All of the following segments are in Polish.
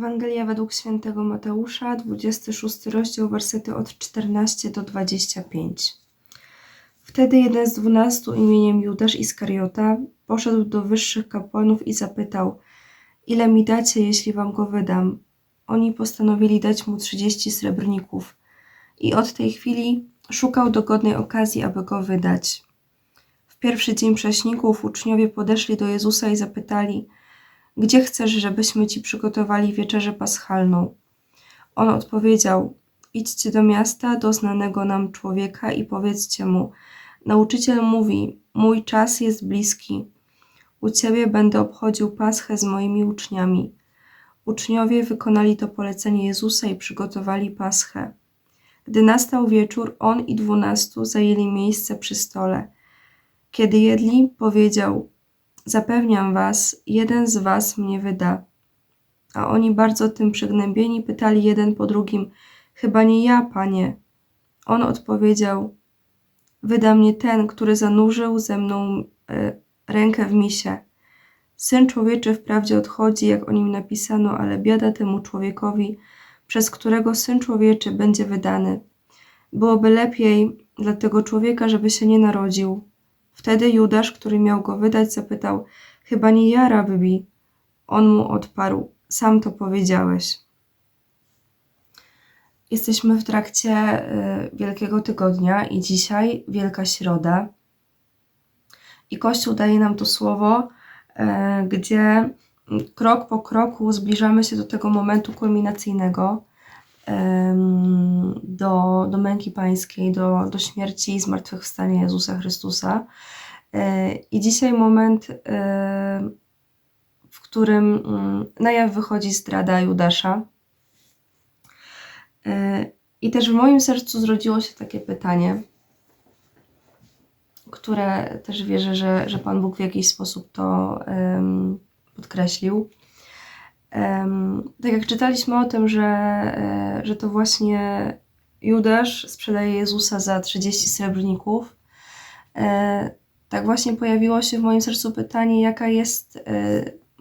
Ewangelia według świętego Mateusza, 26 rozdział, wersety od 14 do 25. Wtedy jeden z dwunastu imieniem Judasz Iskariota poszedł do wyższych kapłanów i zapytał, ile mi dacie, jeśli wam go wydam? Oni postanowili dać mu trzydzieści srebrników i od tej chwili szukał dogodnej okazji, aby go wydać. W pierwszy dzień prześników uczniowie podeszli do Jezusa i zapytali, gdzie chcesz, żebyśmy ci przygotowali wieczerzę paschalną? On odpowiedział, idźcie do miasta, do znanego nam człowieka i powiedzcie mu, nauczyciel mówi, mój czas jest bliski. U ciebie będę obchodził paschę z moimi uczniami. Uczniowie wykonali to polecenie Jezusa i przygotowali paschę. Gdy nastał wieczór, on i dwunastu zajęli miejsce przy stole. Kiedy jedli, powiedział: Zapewniam was, jeden z was mnie wyda. A oni bardzo tym przygnębieni pytali jeden po drugim: Chyba nie ja, panie. On odpowiedział: Wyda mnie ten, który zanurzył ze mną e, rękę w misie. Syn człowieczy wprawdzie odchodzi, jak o nim napisano, ale biada temu człowiekowi, przez którego syn człowieczy będzie wydany. Byłoby lepiej dla tego człowieka, żeby się nie narodził. Wtedy Judasz, który miał go wydać, zapytał: Chyba nie ja, rabbi. On mu odparł: Sam to powiedziałeś. Jesteśmy w trakcie y, Wielkiego Tygodnia i dzisiaj Wielka Środa. I Kościół daje nam to słowo, y, gdzie krok po kroku zbliżamy się do tego momentu kulminacyjnego, do, do męki pańskiej, do, do śmierci i zmartwychwstania Jezusa Chrystusa. E, I dzisiaj moment, e, w którym mm, na jaw wychodzi zdrada Judasza. E, I też w moim sercu zrodziło się takie pytanie, które też wierzę, że, że Pan Bóg w jakiś sposób to podkreślił. Tak jak czytaliśmy o tym, że, e, że to właśnie Judasz sprzedaje Jezusa za 30 srebrników, e, tak właśnie pojawiło się w moim sercu pytanie, jaka jest e,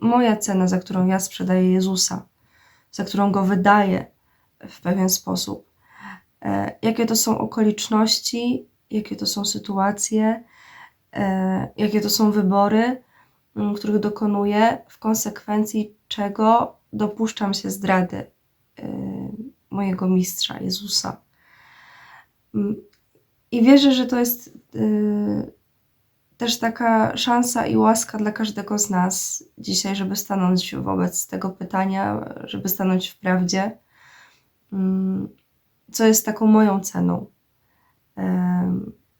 moja cena, za którą ja sprzedaję Jezusa, za którą go wydaję w pewien sposób. Jakie to są okoliczności, jakie to są sytuacje, jakie to są wybory, których dokonuję, w konsekwencji czego dopuszczam się zdrady y, mojego mistrza Jezusa. Mm, I wierzę, że to jest y, też taka szansa i łaska dla każdego z nas dzisiaj, żeby stanąć wobec tego pytania, żeby stanąć w prawdzie, mm, co jest taką moją ceną.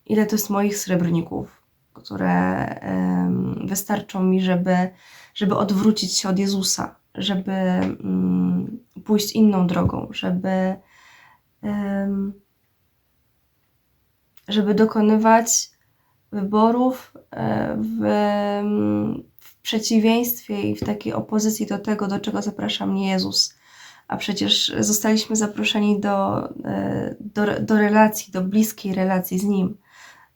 Ile to jest moich srebrników, które wystarczą mi, żeby żeby odwrócić się od Jezusa, żeby mm, pójść inną drogą, żeby, żeby dokonywać wyborów e, w, w przeciwieństwie i w takiej opozycji do tego, do czego zaprasza mnie Jezus. A przecież zostaliśmy zaproszeni do, e, do, do relacji, do bliskiej relacji z Nim.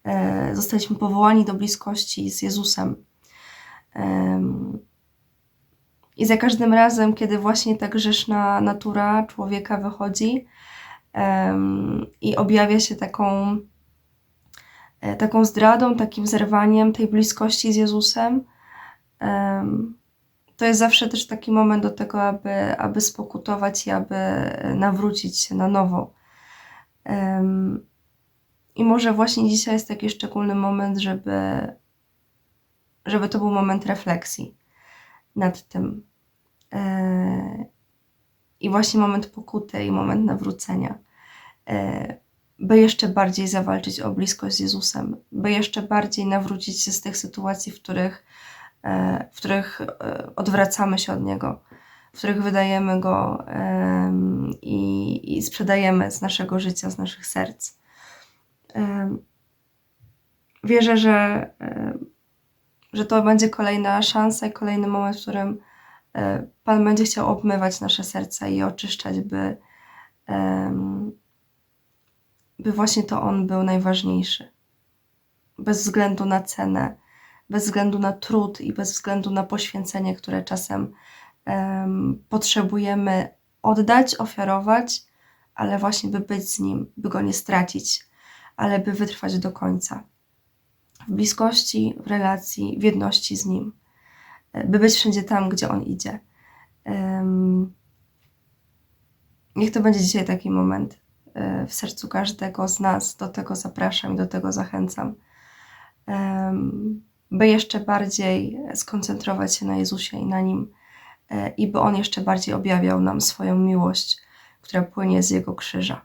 E, zostaliśmy powołani do bliskości z Jezusem. I za każdym razem, kiedy właśnie ta grzeszna natura człowieka wychodzi i objawia się taką, e, taką zdradą, takim zerwaniem tej bliskości z Jezusem, to jest zawsze też taki moment do tego, aby, aby spokutować i aby nawrócić się na nowo. I może właśnie dzisiaj jest taki szczególny moment, żeby żeby to był moment refleksji nad tym. E, I właśnie moment pokuty i moment nawrócenia. E, by jeszcze bardziej zawalczyć o bliskość z Jezusem, by jeszcze bardziej nawrócić się z tych sytuacji, w których, e, w których odwracamy się od Niego, w których wydajemy Go i, i sprzedajemy z naszego życia, z naszych serc. Wierzę, że że to będzie kolejna szansa i kolejny moment, w którym Pan będzie chciał obmywać nasze serca i oczyszczać, by, by właśnie to On był najważniejszy. Bez względu na cenę, bez względu na trud i bez względu na poświęcenie, które czasem em, potrzebujemy oddać, ofiarować, ale właśnie by być z Nim, by Go nie stracić, ale by wytrwać do końca. W bliskości, w relacji, w jedności z Nim, e, by być wszędzie tam, gdzie On idzie. Niech to będzie dzisiaj taki moment e, w sercu każdego z nas. Do tego zapraszam i do tego zachęcam. By jeszcze bardziej skoncentrować się na Jezusie i na Nim, e, i by On jeszcze bardziej objawiał nam swoją miłość, która płynie z Jego krzyża.